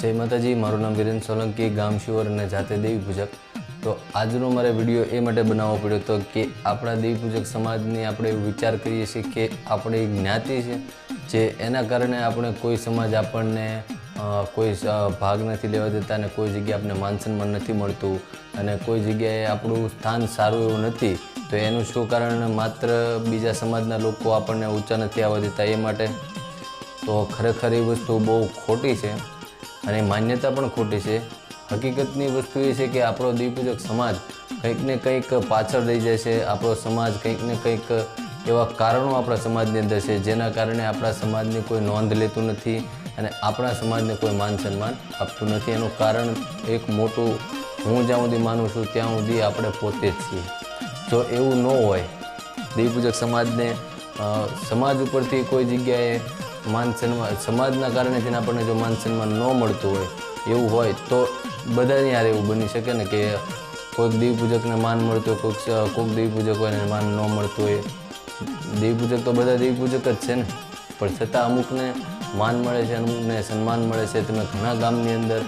જય માતાજી, મારું નામ વિરેન સોલંકી, ગામ શિવર અને જાતે દેવી પૂજક. તો આજનો મારે વીડિયો એ માટે બનાવવો પડ્યો હતો કે આપણા દેવી પૂજક સમાજની આપણે વિચાર કરીએ છીએ કે આપણી જ્ઞાતિ છે, જે એના કારણે આપણે કોઈ સમાજ આપણને કોઈ ભાગ નથી લેવા દેતા અને કોઈ જગ્યાએ આપણને માન સન્માન નથી મળતું અને કોઈ જગ્યાએ આપણું સ્થાન સારું એવું નથી, તો એનું શું કારણ માત્ર બીજા સમાજના લોકો આપણને ઊંચા નથી આવવા દેતા એ માટે? તો ખરેખર એ વસ્તુ બહુ ખોટી છે. અને માન્યતા પણ ખોટી છે. હકીકતની વસ્તુ એ છે કે આપણો દીપૂજક સમાજ કંઈક ને કંઈક પાછળ રહી જાય છે. આપણો સમાજ કંઈક ને કંઈક એવા કારણો આપણા સમાજની અંદર છે, જેના કારણે આપણા સમાજની કોઈ નોંધ લેતું નથી અને આપણા સમાજને કોઈ માન સન્માન આપતું નથી. એનું કારણ એક મોટું હું જ્યાં સુધી માનું છું, ત્યાં સુધી આપણે પોતે જ છીએ. જો એવું ન હોય દેવપૂજક સમાજને સમાજ ઉપરથી કોઈ જગ્યાએ માન સન્માન, સમાજના કારણે જેને આપણને જો માન સન્માન ન મળતું હોય, એવું હોય તો બધાની યાર એવું બની શકે ને કે કોઈક દેવપૂજકને માન મળતું હોય, કોઈક કોઈક દેવપૂજક હોય એને માન ન મળતું હોય. દેવપૂજક તો બધા દેવપૂજક જ છે ને. પણ છતાં અમુકને માન મળે છે, અમુકને સન્માન મળે છે. તમે ઘણા ગામની અંદર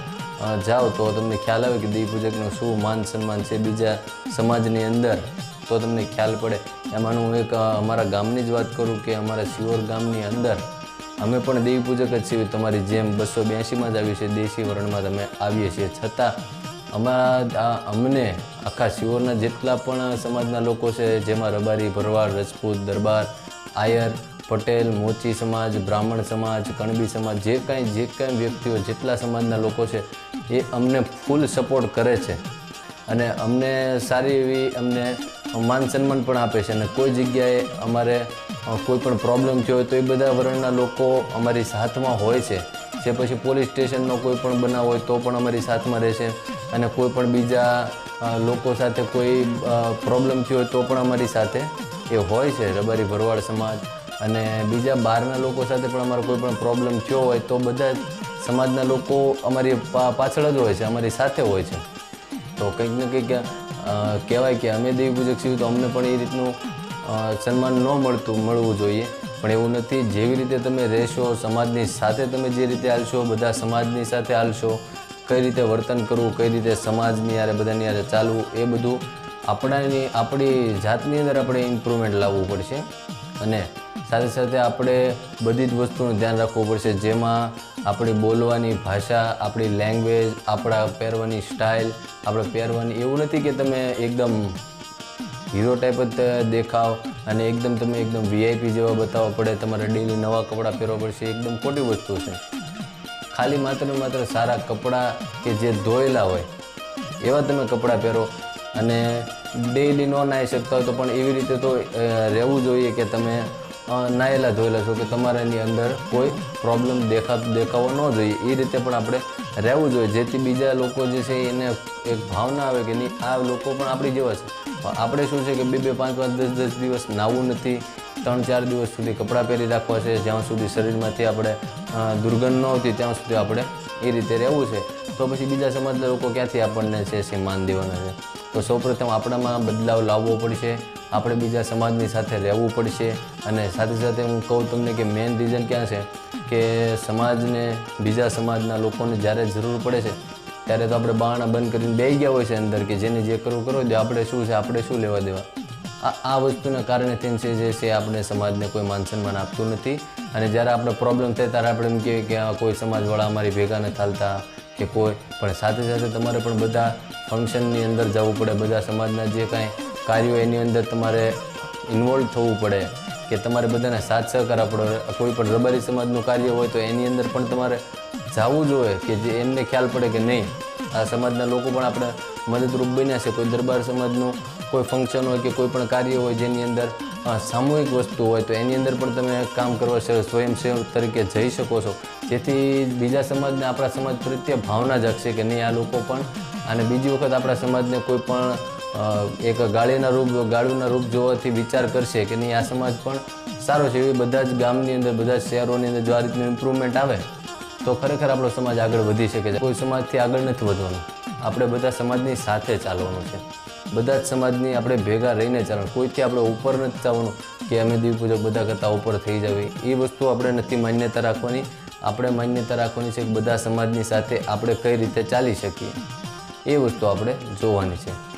જાઓ તો તમને ખ્યાલ આવે કે દેવપૂજકનું શું માન સન્માન છે બીજા સમાજની અંદર. તો તમને ખ્યાલ પડે. એમાંનું એક અમારા ગામની જ વાત કરું કે અમારા શિવોર ગામની અંદર અમે પણ દેવી પૂજક જ છીએ. તમારી જેમ બસો બ્યાસીમાં જ આવીએ છે દેશી વર્ણમાં તમે આવીએ છીએ. છતાં અમારા અમને આખા શિવોરના જેટલા પણ સમાજના લોકો છે, જેમાં રબારી, ભરવાડ, રજપૂત, દરબાર, આયર, પટેલ, મોચી સમાજ, બ્રાહ્મણ સમાજ, કણબી સમાજ, જે કાંઈ જે કાંઈ વ્યક્તિઓ જેટલા સમાજના લોકો છે, એ અમને ફૂલ સપોર્ટ કરે છે. અને અમને સારી એવી અમને માન સન્માન પણ આપે છે. અને કોઈ જગ્યાએ અમારે કોઈ પણ પ્રોબ્લેમ થયો હોય તો એ બધા વર્ણના લોકો અમારી સાથમાં હોય છે. જે પછી પોલીસ સ્ટેશનનો કોઈ પણ બનાવ હોય તો પણ અમારી સાથમાં રહેશે અને કોઈ પણ બીજા લોકો સાથે કોઈ પ્રોબ્લેમ થયો હોય તો પણ અમારી સાથે એ હોય છે, રબારી ભરવાડ સમાજ. અને બીજા બહારના લોકો સાથે પણ અમારો કોઈ પણ પ્રોબ્લેમ થયો હોય તો બધા સમાજના લોકો અમારી પાછળ જ હોય છે, અમારી સાથે હોય છે. તો કંઈક ને કંઈક કહેવાય કે અમે દેવી પૂજક છીએ તો અમને પણ એ રીતનું સન્માન ન મળતું, મળવું જોઈએ. પણ એવું નથી, જેવી રીતે તમે રહેશો, સમાજની સાથે તમે જે રીતે હાલશો, બધા સમાજની સાથે હાલશો, કઈ રીતે વર્તન કરવું, કઈ રીતે સમાજની યારે બધાની યારે ચાલવું, એ બધું આપણાની, આપણી જાતની અંદર આપણે ઇમ્પ્રુવમેન્ટ લાવવું પડશે. અને સાથે સાથે આપણે બધી જ વસ્તુનું ધ્યાન રાખવું પડશે. જેમાં આપણી બોલવાની ભાષા, આપણી લેંગ્વેજ આપણા પહેરવાની સ્ટાઇલ આપણે પહેરવાની એવું નથી કે તમે એકદમ હીરો ટાઈપ જ દેખાવ અને એકદમ તમે એકદમ વીઆઈપી જેવા બતાવવા પડે, તમારે ડેલી નવા કપડાં પહેરવા પડશે, એકદમ ખોટી વસ્તુ છે. ખાલી માત્ર માત્ર સારા કપડાં કે જે ધોયેલા હોય, એવા તમે કપડાં પહેરો અને ડેઈલી ન નાહી શકતા હોય તો પણ એવી રીતે તો રહેવું જોઈએ કે તમે નાહેલા ધોયેલા છો કે તમારાની અંદર કોઈ પ્રોબ્લેમ દેખા, દેખાવો ન જોઈએ. એ રીતે પણ આપણે રહેવું જોઈએ. જેથી બીજા લોકો જે છે એને એક ભાવના આવે કે નહીં, આ લોકો પણ આપણી જેવા છે. આપણે શું છે કે બે બે, પાંચ પાંચ, દસ દસ દિવસ નાવું નથી. ત્રણ, ચાર દિવસ સુધી કપડાં પહેરી રાખવા છે. જ્યાં સુધી શરીરમાંથી આપણે દુર્ગંધ ન આવતી, ત્યાં સુધી આપણે એ રીતે રહેવું છે. તો પછી બીજા સમાજના લોકો ક્યાંથી આપણને છે છે માન દેવાના છે? તો સૌપ્રથમ આપણામાં બદલાવ લાવવો પડશે. આપણે બીજા સમાજની સાથે રહેવું પડશે. અને સાથે સાથે હું કહું તમને કે મેઇન રીઝન ક્યાં છે? કે સમાજને, બીજા સમાજના લોકોને જ્યારે જરૂર પડે છે ત્યારે તો આપણે બહાણા બંધ કરીને બે ગયા હોય છે અંદર કે જેને જે કરવું કરો દે. આપણે શું છે? આપણે શું લેવા દેવા? આ આ વસ્તુના કારણે તેમ છે જે છે આપણે સમાજને કોઈ માન સન્માન આપતું નથી. અને જ્યારે આપણે પ્રોબ્લેમ થાય ત્યારે આપણે એમ કહીએ કે આ કોઈ સમાજવાળા અમારી ભેગા નથી ચાલતા કે કોઈ. પણ સાથે સાથે તમારે પણ બધા ફંક્શનની અંદર જવું પડે. બધા સમાજના જે કાંઈ કાર્યો એની અંદર તમારે ઇન્વોલ્વ થવું પડે. કે તમારે બધાને સાથ સહકાર આપણો કોઈ પણ રબારી સમાજનું કાર્ય હોય તો એની અંદર પણ તમારે જવું જોઈએ કે જે એમને ખ્યાલ પડે કે નહીં. આ સમાજના લોકો પણ આપણે મદદરૂપ બન્યા છે. કોઈ દરબાર સમાજનું કોઈ ફંક્શન હોય કે કોઈ પણ કાર્ય હોય જેની અંદર સામૂહિક વસ્તુ હોય તો એની અંદર પણ તમે કામ કરવા સ્વયંસેવક તરીકે જઈ શકો છો. જેથી બીજા સમાજને આપણા સમાજ પ્રત્યે ભાવના જાગશે કે નહીં, આ લોકો પણ. અને બીજી વખત આપણા સમાજને કોઈ પણ એક ગાળીના રૂપ, ગાળુના રૂપ જોવાથી વિચાર કરશે કે નહીં, આ સમાજ પણ સારો છે. એવી બધા જ ગામની અંદર, બધા જ શહેરોની અંદર જો આ રીતનું ઇમ્પ્રુવમેન્ટ આવે તો ખરેખર આપણો સમાજ આગળ વધી શકે છે. કોઈ સમાજથી આગળ નથી વધવાનું. આપણે બધા સમાજની સાથે ચાલવાનું છે. બધા જ સમાજની આપણે ભેગા રહીને ચાલવાનું. કોઈથી આપણે ઉપર નથી જવાનું કે અમે દીવ પૂજક બધા કરતાં ઉપર થઈ જવી. એ વસ્તુ આપણે નથી માન્યતા રાખવાની. આપણે માન્યતા રાખવાની છે કે બધા સમાજની સાથે આપણે કઈ રીતે ચાલી શકીએ. એ વસ્તુ આપણે જોવાની છે.